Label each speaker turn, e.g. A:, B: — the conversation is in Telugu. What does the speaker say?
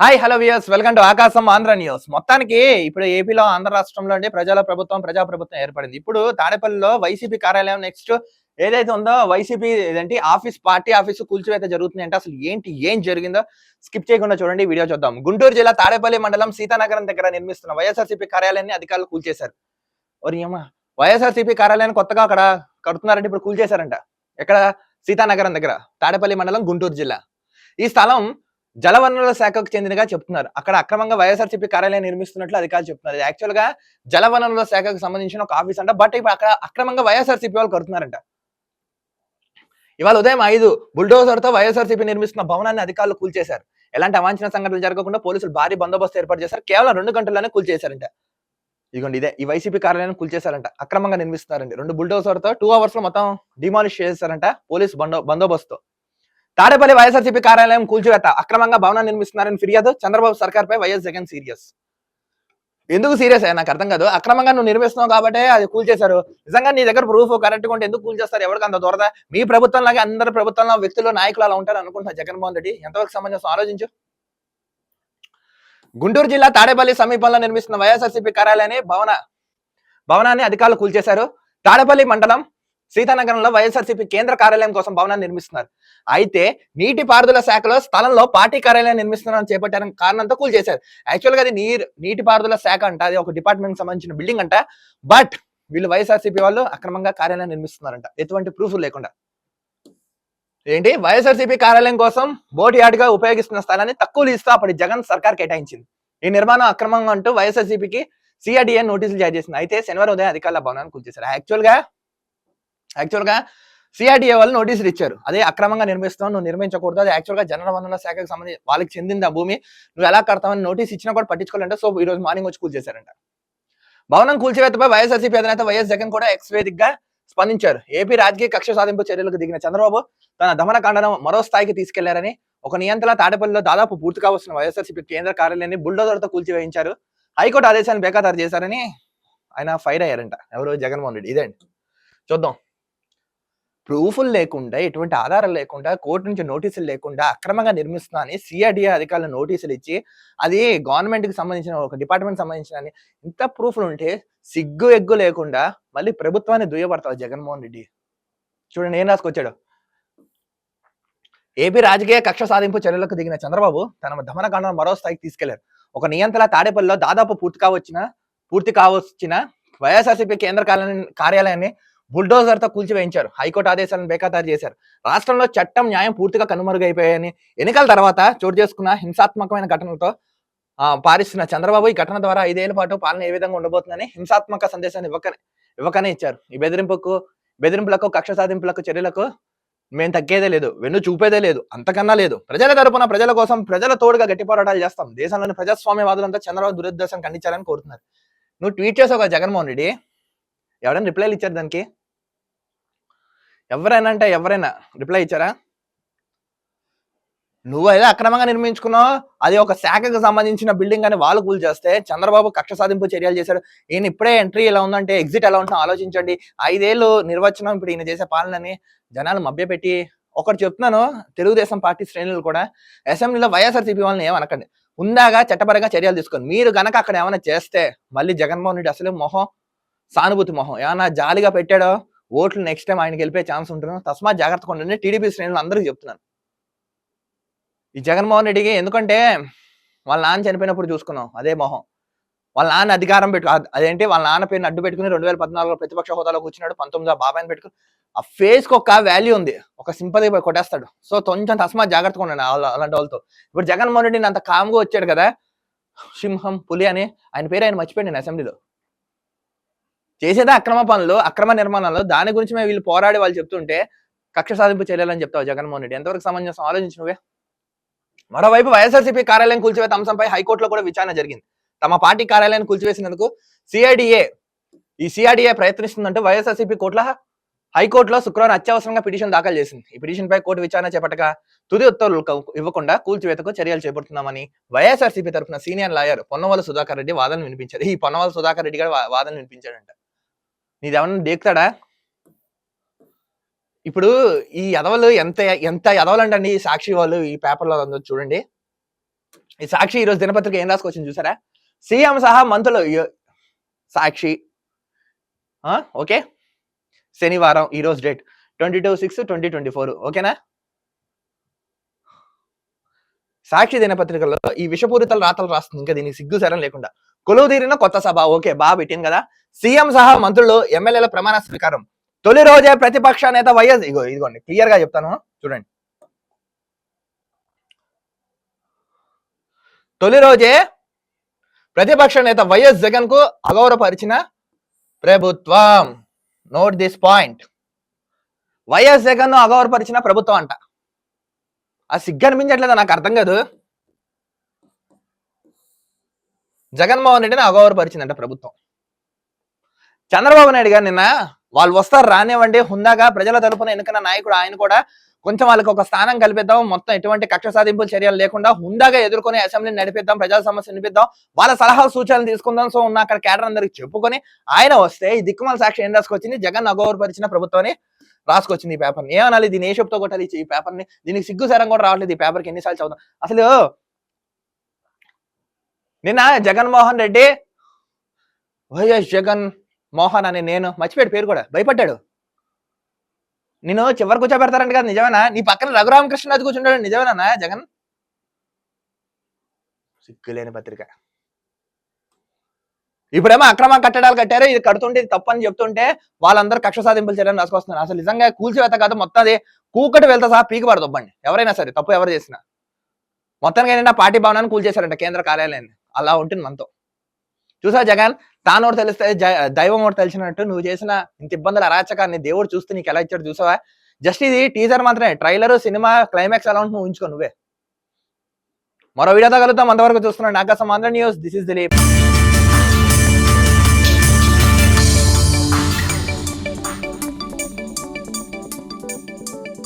A: Hi hello viewers welcome to Aakasam Andhra news మొత్తానికి ఇప్పుడు ఏపీలో ఆంధ్ర రాష్ట్రంలో ప్రజల ప్రభుత్వం ప్రజా ప్రభుత్వం ఏర్పడింది. ఇప్పుడు తాడేపల్లిలో వైసీపీ కార్యాలయం నెక్స్ట్ ఏదైతే ఉందో వైసీపీ ఏంటి ఆఫీస్ పార్టీ ఆఫీసు కూల్చివేత జరుగుతుంది అంటే అసలు ఏంటి? ఏం జరిగిందో స్కిప్ చేయకుండా చూడండి. వీడియో చూద్దాం. గుంటూరు జిల్లా తాడేపల్లి మండలం సీతానగరం దగ్గర నిర్మిస్తున్న వైఎస్ఆర్సీపీ కార్యాలయాన్ని అధికారులు కూల్చేశారు. ఒరి వైఎస్ఆర్సీపీ కార్యాలయాన్ని కొత్తగా అక్కడ కడుతున్నారంటే ఇప్పుడు కూల్చేశారంట. ఎక్కడ? సీతానగరం దగ్గర తాడేపల్లి మండలం గుంటూరు జిల్లా. ఈ స్థలం జలవనరుల శాఖకు చెందినగా చెప్తున్నారు. అక్కడ అక్రమంగా వైఎస్ఆర్సీపీ కార్యాలయం నిర్మిస్తున్నట్లు అధికారులు చెప్తున్నారు. యాక్చువల్గా జలవనరుల శాఖకు సంబంధించిన ఒక ఆఫీస్ అంట. బట్ ఇప్పుడు అక్కడ అక్రమంగా వైఎస్ఆర్సీపీ వాళ్ళు కడుతున్నారంట. ఇవాళ ఉదయం ఐదు బుల్డోజర్తో వైఎస్ఆర్సీపీ నిర్మిస్తున్న భవనాన్ని అధికారులు కూల్చేశారు. ఎలాంటి అవాంఛన సంఘటనలు జరగకుండా పోలీసులు భారీ బందోబస్తు ఏర్పాటు చేశారు. కేవలం రెండు గంటల్లోనే కూల్చేశారంట. ఇదిగోండి ఇదే ఈ వైసీపీ కార్యాలయం కూల్చేశారంట. అక్రమంగా నిర్మిస్తున్నారండి. రెండు బుల్డోజర్తో టూ అవర్స్లో మొత్తం డిమాలిష్ చేశారంట పోలీస్ బందో బందోబస్తు తాడేపల్లి వైఎస్ఆర్సీపీ కార్యాలయం కూల్చివేత అక్రమంగా భవనం నిర్మిస్తున్నారని ఫిర్యాదు చంద్రబాబు సర్కార్ పై వైఎస్ జగన్ సీరియస్. ఎందుకు సీరియస్? అయ్యా నాకు అర్థం కాదు. అక్రమంగా నువ్వు నిర్మిస్తున్నావు కాబట్టి అది కూల్చేశారు. నిజంగా నీ దగ్గర ప్రూఫ్ కరెక్ట్ ఉంటే ఎందుకు కూల్చేస్తారు? ఎవరికి అంత దూరద? మీ ప్రభుత్వం లాగే అందరి ప్రభుత్వంలో వ్యక్తులు నాయకులు అలా ఉంటారు అనుకుంటున్నా జగన్మోహన్ రెడ్డి. ఎంతవరకు సమంజసం? ఆలోచించు. గుంటూరు జిల్లా తాడేపల్లి సమీపంలో నిర్మిస్తున్న వైఎస్ఆర్సీపీ కార్యాలయాన్ని భవన భవనాన్ని అధికారులు కూల్చేశారు. తాడేపల్లి మండలం సీతానగరంలో వైఎస్ఆర్సీపీ కేంద్ర కార్యాలయం కోసం భవనాన్ని నిర్మిస్తున్నారు. అయితే నీటి పారుదల శాఖలో స్థలంలో పార్టీ కార్యాలయం నిర్మిస్తున్నారని చేపట్టారని కారణంతో కూల్ చేశారు. యాక్చువల్గా అది నీరు నీటిపారుదల శాఖ అంట అది ఒక డిపార్ట్మెంట్ సంబంధించిన బిల్డింగ్ అంట. బట్ వీళ్ళు వైఎస్ఆర్సీపీ వాళ్ళు అక్రమంగా కార్యాలయం నిర్మిస్తున్నారంట. ఎటువంటి ప్రూఫ్ లేకుండా. ఏంటి? వైఎస్ఆర్సీపీ కార్యాలయం కోసం బోట్ యార్డ్గా ఉపయోగిస్తున్న స్థలాన్ని తక్కువ లీజుతో అప్పటి జగన్ సర్కార్ కేటాయించింది. ఈ నిర్మాణం అక్రమంగా అంటూ వైఎస్ఆర్సీపీకి సిఆర్డీఏ నోటీసులు జారీ చేసింది. అయితే శనివారం ఉదయం అధికారుల భవనాన్ని కూల్చేశారు. యాక్చువల్ యాక్చువల్గా యాక్చువల్గా వాళ్ళు నోటీసులు ఇచ్చారు. అదే అక్రమంగా నిర్మిస్తావు నువ్వు నిర్మించకూడదు. అది యాక్చువల్గా జనరల్ వనరుల శాఖకు సంబంధించి వాళ్ళకి చెందింది ఆ భూమి. నువ్వు ఎలా కడతావని నోటీస్ ఇచ్చినా కూడా పట్టించుకోవాలంటే సో ఈ రోజు మార్నింగ్ వచ్చి కూల్చేశారంట భవనం కూల్చివేతపై వైఎస్ఆర్సీపీ అధినేత వైఎస్ జగన్ కూడా ఎక్స్ వేదిక్గా స్పందించారు. ఏపీ రాజకీయ కక్ష సాధింపు చర్యలకు దిగిన చంద్రబాబు తన దమనకాండను మరో స్థాయికి తీసుకెళ్ళారని ఒక నియంత్రణ తాడేపల్లిలో దాదాపు పూర్తి కావాల్సిన వైఎస్ఆర్సీపీ కేంద్ర కార్యాలయాన్ని బుల్డోజర్తో కూల్చివేయించారు. హైకోర్టు ఆదేశాన్ని బేఖాతారు చేశారని ఆయన ఫైర్ అయ్యారంట. ఎవరు? జగన్మోహన్ రెడ్డి. ఇదేంటి? చూద్దాం. ప్రూఫ్లు లేకుండా ఎటువంటి ఆధారాలు లేకుండా కోర్టు నుంచి నోటీసులు లేకుండా అక్రమంగా నిర్మిస్తున్నా అని సిఆర్డిఏ అధికారులు నోటీసులు ఇచ్చి అది గవర్నమెంట్కి సంబంధించిన ఒక డిపార్ట్మెంట్ సంబంధించిన అని ఇంత ప్రూఫ్లు ఉంటే సిగ్గు ఎగ్గు లేకుండా మళ్ళీ ప్రభుత్వాన్ని దుయ్యబడతావు జగన్మోహన్ రెడ్డి? చూడండి ఏం రాసుకొచ్చాడు. ఏపీ రాజకీయ కక్ష సాధింపు చర్యలకు దిగిన చంద్రబాబు తన దమనకాండను మరో స్థాయికి తీసుకెళ్ళారు. ఒక నియంత్రణ తాడేపల్లిలో దాదాపు పూర్తి కావచ్చిన పూర్తి కావచ్చిన వైఎస్ఆర్సీపీ కేంద్ర కార్యాలయం కార్యాలయాన్ని బుల్డోజర్తో కూల్చివేయించారు హైకోర్టు ఆదేశాలను బేఖాతారు చేశారు. రాష్ట్రంలో చట్టం న్యాయం పూర్తిగా కనుమరుగైపోయాయని ఎన్నికల తర్వాత చోటు చేసుకున్న హింసాత్మకమైన ఘటనలతో పారిస్తున్న చంద్రబాబు ఈ ఘటన ద్వారా ఐదేళ్ళ పాటు పాలన ఏ విధంగా ఉండబోతుందని హింసాత్మక సందేశాన్ని ఇవ్వకనే ఇవ్వకనే ఇచ్చారు. ఈ బెదిరింపుకు బెదిరింపులకు కక్ష సాధింపులకు చర్యలకు మేము తగ్గేదే లేదు. వెన్ను చూపేదే లేదు. అంతకన్నా లేదు. ప్రజల తరపున ప్రజల కోసం ప్రజల తోడుగా గట్టి పోరాటాలు చేస్తాం. దేశంలోని ప్రజాస్వామ్యవాదులంతా చంద్రబాబు దురుద్దేశం ఖండించాలని కోరుతున్నారు. నువ్వు ట్వీట్ చేసావు కదా జగన్మోహన్ రెడ్డి. ఎవరైనా రిప్లైలు ఇచ్చారు దానికి? ఎవరైనా అంటే ఎవరైనా రిప్లై ఇచ్చారా? నువ్వు ఏదో అక్రమంగా నిర్మించుకున్నావు అది ఒక శాఖకు సంబంధించిన బిల్డింగ్ అని వాళ్ళు కూల్ చేస్తే చంద్రబాబు కక్ష సాధింపు చర్యలు చేశాడు. ఈయన ఇప్పుడే ఎంట్రీ ఎలా ఉందంటే ఎగ్జిట్ ఎలా ఉంటుందో ఆలోచించండి. ఐదేళ్ళు నిర్వచనం ఇప్పుడు ఈయన చేసే పాలనని జనాలు మభ్యపెట్టి ఒకటి చెప్తున్నాను తెలుగుదేశం పార్టీ శ్రేణులు కూడా అసెంబ్లీలో వైఎస్ఆర్సీపీ వాళ్ళని ఏమనకండి. ఉందాగా చట్టపరంగా చర్యలు తీసుకొని మీరు గనక అక్కడ ఏమైనా చేస్తే మళ్ళీ జగన్మోహన్ రెడ్డి అసలు మొహం సానుభూతి మొహం ఏమైనా జాలిగా పెట్టాడో ఓట్లు నెక్స్ట్ టైం ఆయనకి వెళ్ళిపోయే ఛాన్స్ ఉంటుంది తస్మాత్ జాగ్రత్తగా ఉండండి టీడీపీ శ్రేణులు అందరికీ చెప్తున్నాను. ఈ జగన్మోహన్ రెడ్డికి ఎందుకంటే వాళ్ళ నాన్న చనిపోయినప్పుడు చూసుకున్నాం అదే మొహం. వాళ్ళ నాన్న అధికారం పెట్టు అదేంటి వాళ్ళ నాన్న పేరుని అడ్డు పెట్టుకుని రెండు వేల పద్నాలుగులో ప్రతిపక్ష హోదాలో కూర్చున్నాడు పంతొమ్మిది బాబాయిని పెట్టుకుని. ఆ ఫేస్కి ఒక వాల్యూ ఉంది ఒక సింపతి కొట్టేస్తాడు. సో కొంచెం తస్మాత్ జాగ్రత్తగా ఉండండి వాళ్ళ- అలాంటి వాళ్ళతో. ఇప్పుడు జగన్మోహన్ రెడ్డిని అంత కామ్గా వచ్చాడు కదా సింహం పులి అని ఆయన పేరు ఆయన మర్చిపోయాడు అసెంబ్లీలో చేసేదే అక్రమ పనులు అక్రమ నిర్మాణాలు. దాని గురించి మేము వీళ్ళు పోరాడి వాళ్ళు చెప్తుంటే కక్ష సాధింపు చేయాలని చెప్తావు జగన్మోహన్ రెడ్డి. ఎంతవరకు సమంజసం? ఆలోచించినవే నువ్వే. మరోవైపు వైఎస్ఆర్సీపీ కార్యాలయం కూల్చివేత అంశంపై హైకోర్టులో కూడా విచారణ జరిగింది. తమ పార్టీ కార్యాలయాన్ని కూల్చివేసినందుకు సిఐడిఏ ఈ సిఐడిఏ ప్రయత్నిస్తుందంటూ వైఎస్ఆర్సీపీ కోర్టుల హైకోర్టులో శుక్రవారం అత్యవసరంగా పిటిషన్ దాఖలు చేసింది. ఈ పిటిషన్ పై కోర్టు విచారణ చేపట్టగా తుది ఉత్తర్వులు ఇవ్వకుండా కూల్చివేతకు చర్యలు చేపడుతున్నామని వైఎస్ఆర్సీపీ తరఫున సీనియర్ లాయర్ పొన్నవల సుధాకర్ రెడ్డి వాదన వినిపించారు. ఈ పొన్నవల సుధాకర్ రెడ్డి గారు వాదన వినిపించాడంట. నీదేమన్నా దేక్తాడా ఇప్పుడు ఈ ఎదవలు ఎంత ఎంత ఎదవలు ఈ సాక్షి వాళ్ళు ఈ పేపర్లో ఉందో చూడండి. ఈ సాక్షి ఈరోజు దినపత్రిక ఏం రాసుకొచ్చింది చూసారా? సీఎం సహా మంత్రులు సాక్షి. ఆ, ఓకే. శనివారం ఈరోజు date. Twenty two six twenty twenty four. ఓకేనా? సాక్షి దినపత్రికలో ఈ విషపూరితల రాతలు రాస్తుంది. ఇంకా దీనికి సిగ్గు సరం లేకుండా. కొలువు తీరిన కొత్త సభ. ఓకే బాగా పెట్టింది కదా. సీఎం సహా మంత్రులు ఎమ్మెల్యేల ప్రమాణ స్వీకారం. తొలి రోజే ప్రతిపక్ష నేత వైఎస్ ఇగో ఇదిగోండి క్లియర్గా చెప్తాను. చూడండి. తొలి రోజే ప్రతిపక్ష నేత వైఎస్ జగన్కు అగౌరవపరిచిన ప్రభుత్వం. నోట్ దిస్ పాయింట్ వైఎస్ జగన్ను అగౌరవపరిచిన ప్రభుత్వం అంట. ఆ సిగ్గనిపించట్లేదు నాకు అర్థం కాదు. జగన్మోహన్ రెడ్డిని అగౌరవపరిచిందంట ప్రభుత్వం. చంద్రబాబు నాయుడు గారు నిన్న వాళ్ళు వస్తారు రానివ్వండి హుందాగా ప్రజల తరపున ఎన్నుకున్న నాయకుడు ఆయన కూడా కొంచెం వాళ్ళకి ఒక స్థానం కల్పిద్దాం మొత్తం ఎటువంటి కక్ష సాధింపుల చర్యలు లేకుండా హుందాగా ఎదుర్కొని అసెంబ్లీని నడిపిద్దాం ప్రజల సమస్య నిలిపిద్దాం వాళ్ళ సలహా సూచనలు తీసుకుందాం. సో ఉన్న అక్కడ కేడర్ అందరికి చెప్పుకొని ఆయన వస్తే ఈ దిక్కుమల సాక్షి ఏం రాసుకొచ్చింది? జగన్ అగౌరవపరిచిన ప్రభుత్వాన్ని రాసుకొచ్చింది ఈ పేపర్ని. ఏమనాలి? దీని ఏ షోప్తో కొట్టాలి ఈ పేపర్ని? దీనికి సిగ్గుసారం కూడా రావట్లేదు ఈ పేపర్కి ఎన్నిసార్లు చదువుతాం అసలు నిన్న జగన్మోహన్ రెడ్డి వైఎస్ జగన్ మోహన్ అని నేను మర్చిపోయాడు పేరు కూడా. భయపడ్డాడు. నేను చివరి కూర్చోబెడతారంట కదా నిజమేనా? నీ పక్కన రఘురామకృష్ణరాజు కూర్చుంటాడు నిజమేనా జగన్? సిగ్గులేని పత్రిక. ఇప్పుడేమో అక్రమ కట్టడాలు కట్టారు ఇది కడుతుంటే ఇది తప్పని చెప్తుంటే వాళ్ళందరూ కక్ష సాధింపులు చేయడానికి రాసుకొస్తున్నారు. అసలు నిజంగా కూల్చివేత కాదు మొత్తం అది కూకటి వెళ్తా సహా పీకబడదు పడదొబ్బండి ఎవరైనా సరే తప్పు ఎవరు చేసినా. మొత్తానికి ఏంటంటే పార్టీ భవనాన్ని కూల్చేశారంట కేంద్ర కార్యాలయాన్ని. అలా ఉంటుంది మనతో. చూసా జగన్? తానోడు తెలిస్తే జ- దైవం ఒకటి తెలిసినట్టు నువ్వు చేసిన ఇంత ఇబ్బందుల అరాచకాన్ని దేవుడు చూస్తే నీకు ఎలా ఇచ్చాడు చూసావా? జస్ట్ ఇది టీజర్ మాత్రమే. ట్రైలర్ సినిమా క్లైమాక్స్ ఎలా ఉంటుంది ఉంచుకో నువ్వే. మరో వీడియోతో కలుద్దాం అంతవరకు చూస్తున్నాడు Aakasam Andhra news. This is Dilip